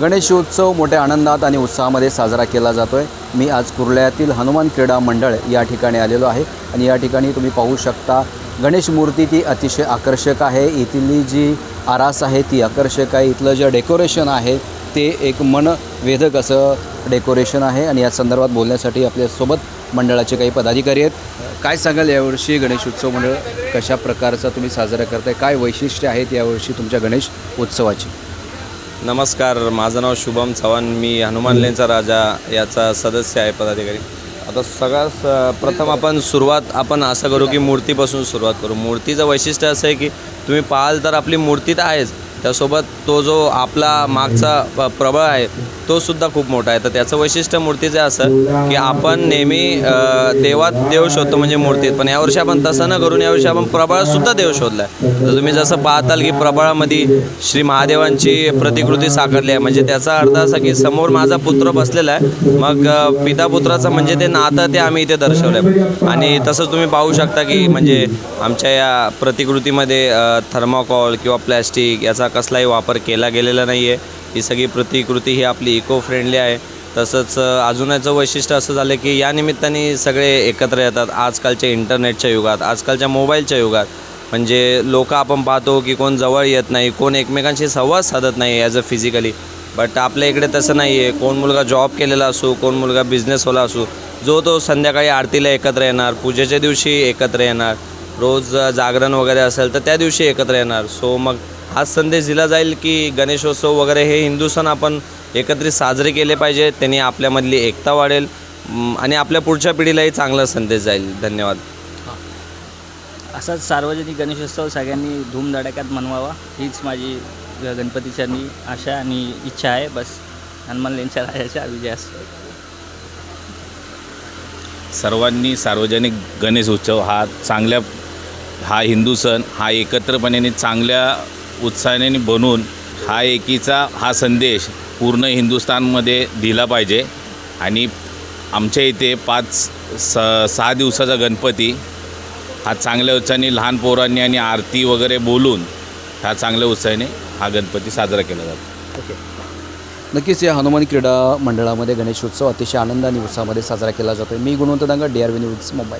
गणेशोत्सव मोठ्या आनंदात आणि उत्साहामध्ये साजरा केला जातो आहे मी आज कुर्ल्यातील हनुमान क्रीडा मंडळ या ठिकाणी आलेलो आहे आणि या ठिकाणी तुम्ही पाहू शकता गणेश मूर्ती ती अतिशय आकर्षक आहे. इथली जी आरास आहे ती आकर्षक आहे. इथलं जे डेकोरेशन आहे ते एक मनवेधक असं डेकोरेशन आहे आणि या संदर्भात बोलण्यासाठी आपल्यासोबत मंडळाचे काही पदाधिकारी आहेत. काय सांगाल यावर्षी गणेश उत्सव मंडळ कशा प्रकारचा तुम्ही साजरा करताय? काय वैशिष्ट्य आहेत यावर्षी तुमच्या गणेश उत्सवाची? नमस्कार माझं नाव शुभम चव्हाण. मी हनुमान लेनचा राजा याचा सदस्य आहे पदाधिकारी. आता सगळ्यात स- प्रथम आपण सुरुवात आपण असं करू की मूर्तीपासून सुरुवात करू. मूर्तीचं वैशिष्ट्य असं आहे की तुम्ही पाहाल तर आपली मूर्ती तर आहेच त्यासोबत तो जो आपला मागचा प्रबळ आहे तो सुद्धा खूप मोठा आहे. तर त्याचं वैशिष्ट्य मूर्तीचं असं की आपण नेहमी देवात देव शोधतो म्हणजे मूर्तीत. पण यावर्षी आपण तसं न करून यावर्षी आपण प्रबळासुद्धा देव शोधला आहे तर तुम्ही जसं पाहताल की प्रबळामध्ये श्री महादेवांची प्रतिकृती साकारली आहे. म्हणजे त्याचा अर्थ असा की समोर माझा पुत्र बसलेला आहे. मग पिता पुत्राचं म्हणजे ते नातं ते आम्ही इथे दर्शवलं आहे आणि तसंच तुम्ही पाहू शकता की म्हणजे आमच्या या प्रतिकृतीमध्ये थर्माकॉल किंवा प्लॅस्टिक याचा कसलाही वापर केला गेलेला नाही आहे ही सगळी प्रतिकृती ही आपली इको फ्रेंडली आहे. तसंच अजून याचं वैशिष्ट्य असं झालं की या निमित्ताने सगळे एकत्र येतात आजकालच्या इंटरनेटच्या युगात आजकालच्या मोबाईलच्या युगात. म्हणजे लोक आपण पाहतो की कोण जवळ येत नाही कोण एकमेकांशी संवाद साधत नाही ॲज अ फिजिकली बट आपल्या इकडे तसं नाही आहे कोण मुलगा जॉब केलेला असो कोण मुलगा बिझनेसवाला असो जो तो संध्याकाळी आरतीला एकत्र येणार पूजेच्या दिवशी एकत्र येणार रोज जागरण वगैरे असेल तर त्या दिवशी एकत्र येणार. सो मग हाच संदेश दिला जाईल की गणेशोत्सव वगैरे हे हिंदू सण आपण एकत्रित साजरे केले पाहिजे त्यांनी आपल्यामधली एकता वाढेल म, आणि आपल्या पुढच्या पिढीलाही चांगला संदेश जाईल. धन्यवाद. असाच सार्वजनिक गणेशोत्सव सगळ्यांनी धूमधडाक्यात मनवावा हीच माझी ग- गणपतीच्यांनी आशा आणि इच्छा आहे. बस हनुमान लेनच्या राजाच्या विजय असतो. सर्वांनी सार्वजनिक गणेश उत्सव हा चांगल्या हा हिंदू सण हा एकत्रपणे चांगल्या उत्साहाने बनून हा एकीचा हा संदेश पूर्ण हिंदुस्थानमध्ये दिला पाहिजे. आणि आमच्या इथे पाच स सहा दिवसाचा गणपती हा चांगल्या उत्साहाने लहान पोरांनी आणि आरती वगैरे बोलून हा चांगल्या उत्साहाने हा गणपती साजरा केला जातो. ओके. नक्कीच या हनुमान क्रीडा मंडळामध्ये गणेशोत्सव अतिशय आनंद आणि उत्साहामध्ये साजरा केला जातो मी Gunwant Danga D R V news Mumbai